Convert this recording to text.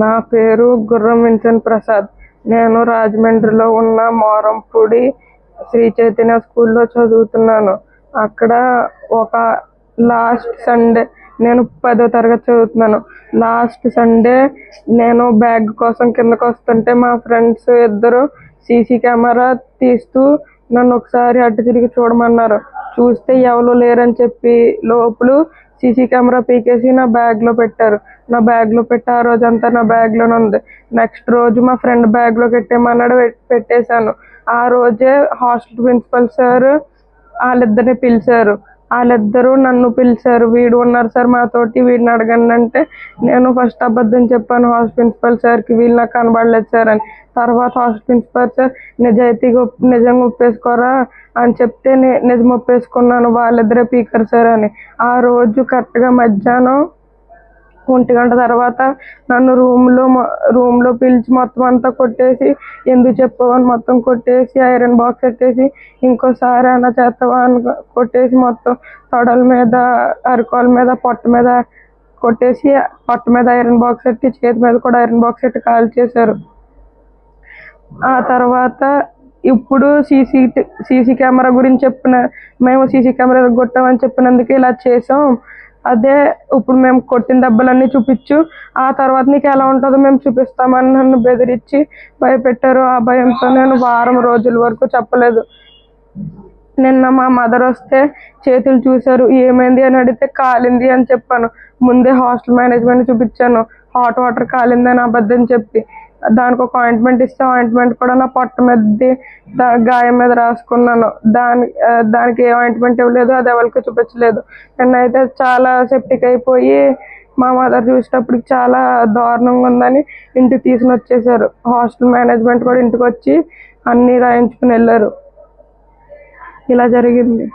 నా పేరు గుర్రం విన్సెంట్ ప్రసాద్. నేను రాజమండ్రిలో ఉన్న మోరంపూడి శ్రీ చైతన్య స్కూల్లో చదువుతున్నాను. అక్కడ ఒక లాస్ట్ సండే నేను పదో తరగతి చదువుతున్నాను. లాస్ట్ సండే నేను బ్యాగ్ కోసం కిందకు వస్తుంటే మా ఫ్రెండ్స్ ఇద్దరు సీసీ కెమెరా తీస్తూ నన్ను ఒకసారి అటు తిరిగి చూడమన్నారు. చూస్తే ఎవరు లేరని చెప్పి లోపల సీసీ కెమెరా పీకేసి నా బ్యాగ్లో పెట్టారు. నా బ్యాగ్లో పెట్టి ఆ రోజంతా నా బ్యాగ్లోనే ఉంది. నెక్స్ట్ రోజు మా ఫ్రెండ్ బ్యాగ్లో పెట్టేమన్నాడు పెట్టేశాను. ఆ రోజే హాస్టల్ ప్రిన్సిపల్ సార్ వాళ్ళిద్దరిని పిలిచారు. వాళ్ళిద్దరూ నన్ను పిలిచారు. వీడు ఉన్నారు సార్ మాతోటి వీడిని అడగండి అంటే నేను ఫస్ట్ అబద్ధం చెప్పాను హాస్టల్ ప్రిన్సిపల్ సార్కి వీళ్ళు నాకు కనబడలేదు సార్ అని. తర్వాత హాస్టల్ ప్రిన్సిపల్ సార్ నిజాయితీగా ఒప్- నిజంగా ఒప్పేసుకోరా? అని చెప్తే నిజం ఒప్పేసుకున్నాను. వాళ్ళిద్దరే పీకర్ సార్ అని. ఆ రోజు కరెక్ట్గా మధ్యాహ్నం ఒంటి గంట తర్వాత నన్ను రూమ్లో రూమ్లో పిలిచి మొత్తం అంతా కొట్టేసి ఎందుకు చెప్పవని మొత్తం కొట్టేసి ఐరన్ బాక్స్ పెట్టేసి ఇంకోసారి అన్న చేస్తావా అని కొట్టేసి మొత్తం తొడల మీద అరికాల మీద పొట్ట మీద కొట్టేసి పొట్ట మీద ఐరన్ బాక్స్ పెట్టి చేతి మీద కూడా ఐరన్ బాక్స్ పెట్టి కాల్ చేశారు. ఆ తర్వాత ఇప్పుడు సీసీ సీసీ కెమెరా గురించి చెప్పిన మేము సీసీ కెమెరా కొట్టామని చెప్పినందుకు ఇలా చేసాం అదే ఇప్పుడు మేము కొట్టిన దెబ్బలన్నీ చూపించు ఆ తర్వాత నీకు ఎలా ఉంటుందో మేము చూపిస్తామని నన్ను బెదిరించి భయపెట్టారు. ఆ భయంతో నేను వారం రోజుల వరకు చెప్పలేదు. నిన్న మా మదర్ వస్తే చేతులు చూశారు ఏమైంది అని అడిగితే కాలింది అని చెప్పాను. ముందే హాస్టల్ మేనేజ్మెంట్ చూపించాను. హాట్ వాటర్ కాలింది అని అబద్ధం చెప్పి దానికి ఒక ఆయింట్మెంట్ ఇస్తే ఆయింట్మెంట్ కూడా నా పొట్ట మీద గాయం మీద రాసుకున్నాను. దాని దానికి ఏ ఆయింట్మెంట్ ఇవ్వలేదు అది ఎవరికి చూపించలేదు. నిన్నైతే చాలా సెప్టిక్ అయిపోయి మా మదర్ చూసేటప్పటికి చాలా దారుణంగా ఉందని ఇంటికి తీసుకుని వచ్చేసారు హాస్టల్ మేనేజ్మెంట్ కూడా ఇంటికి వచ్చి అన్నీ రాయించుకుని వెళ్ళారు. ఇలా జరిగింది.